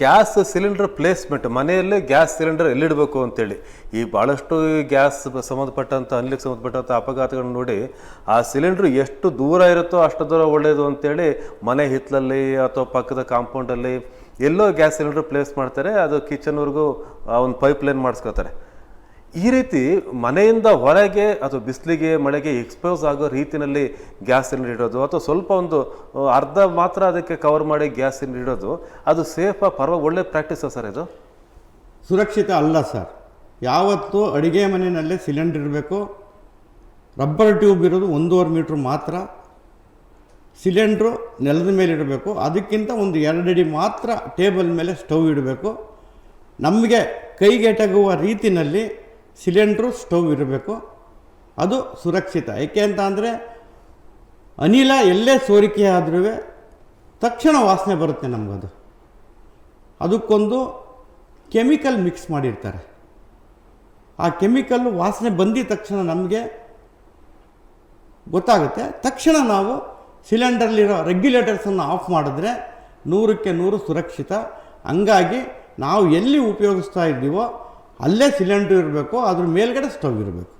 Gas cylinder placement, ಮನೆಯಲ್ಲೇ gas cylinder ಎಲ್ಲಿಡಬೇಕು ಅಂತೇಳಿ. ಈ ಭಾಳಷ್ಟು ಗ್ಯಾಸ್ ಸಂಬಂಧಪಟ್ಟಂಥ ಅನಿಲಕ್ಕೆ ಸಂಬಂಧಪಟ್ಟಂಥ ಅಪಘಾತಗಳನ್ನ ನೋಡಿ, ಆ ಸಿಲಿಂಡ್ರ್ ಎಷ್ಟು ದೂರ ಇರುತ್ತೋ ಅಷ್ಟು ದೂರ ಒಳ್ಳೆಯದು ಅಂತೇಳಿ ಮನೆ ಹಿತ್ತಲಲ್ಲಿ ಅಥವಾ ಪಕ್ಕದ ಕಾಂಪೌಂಡಲ್ಲಿ ಎಲ್ಲೋ ಗ್ಯಾಸ್ ಸಿಲಿಂಡರ್ ಪ್ಲೇಸ್ ಮಾಡ್ತಾರೆ. ಅದು ಕಿಚನ್ವರೆಗೂ ಒಂದು ಪೈಪ್ ಲೈನ್ ಮಾಡಿಸ್ಕೊತಾರೆ ಈ ರೀತಿ ಮನೆಯಿಂದ ಹೊರಗೆ ಅಥವಾ ಬಿಸಿಲಿಗೆ, ಮಳೆಗೆ ಎಕ್ಸ್ಪೋಸ್ ಆಗೋ ರೀತಿಯಲ್ಲಿ ಗ್ಯಾಸ್ ಸಿಲಿಂಡರ್ ಇಡೋದು ಅಥವಾ ಸ್ವಲ್ಪ ಒಂದು ಅರ್ಧ ಮಾತ್ರ ಅದಕ್ಕೆ ಕವರ್ ಮಾಡಿ ಗ್ಯಾಸ್ ಸಿಲಿಂಡರ್ ಇಡೋದು, ಅದು ಸೇಫಾ ಪರವಾಗಿ ಒಳ್ಳೆ ಪ್ರಾಕ್ಟೀಸಾ ಸರ್ ಇದು? ಸುರಕ್ಷಿತ ಅಲ್ಲ ಸರ್. ಯಾವತ್ತೂ ಅಡುಗೆ ಮನೆಯಲ್ಲೇ ಸಿಲಿಂಡರ್ ಇರಬೇಕು ರಬ್ಬರ್ ಟ್ಯೂಬ್ ಇರೋದು ಒಂದೂವರೆ ಮೀಟ್ರ್ ಮಾತ್ರ. ಸಿಲಿಂಡ್ರು ನೆಲದ ಮೇಲೆ ಇಡಬೇಕು. ಅದಕ್ಕಿಂತ ಒಂದು ಎರಡಡಿ ಮಾತ್ರ ಟೇಬಲ್ ಮೇಲೆ ಸ್ಟವ್ ಇಡಬೇಕು. ನಮಗೆ ಕೈಗೆಟಗುವ ರೀತಿಯಲ್ಲಿ ಸಿಲಿಂಡ್ರು ಸ್ಟವ್ ಇರಬೇಕು. ಅದು ಸುರಕ್ಷಿತ. ಏಕೆ ಅಂತ ಅಂದರೆ ಅನಿಲ ಎಲ್ಲೇ ಸೋರಿಕೆ ಆದ್ರೂ ತಕ್ಷಣ ವಾಸನೆ ಬರುತ್ತೆ ನಮಗದು. ಅದಕ್ಕೊಂದು ಕೆಮಿಕಲ್ ಮಿಕ್ಸ್ ಮಾಡಿರ್ತಾರೆ. ಆ ಕೆಮಿಕಲ್ಲು ವಾಸನೆ ಬಂದಿದ ತಕ್ಷಣ ನಮಗೆ ಗೊತ್ತಾಗುತ್ತೆ. ತಕ್ಷಣ ನಾವು ಸಿಲಿಂಡರ್ಲಿರೋ ರೆಗ್ಯುಲೇಟರ್ಸನ್ನು ಆಫ್ ಮಾಡಿದ್ರೆ ನೂರಕ್ಕೆ ನೂರು ಸುರಕ್ಷಿತ. ಹಂಗಾಗಿ ನಾವು ಎಲ್ಲಿ ಉಪಯೋಗಿಸ್ತಾ ಇದ್ದೀವೋ ಅಲ್ಲೇ ಸಿಲಿಂಡರ್ ಇರಬೇಕು ಅದ್ರ ಮೇಲ್ಗಡೆ ಸ್ಟವ್ ಇರಬೇಕು.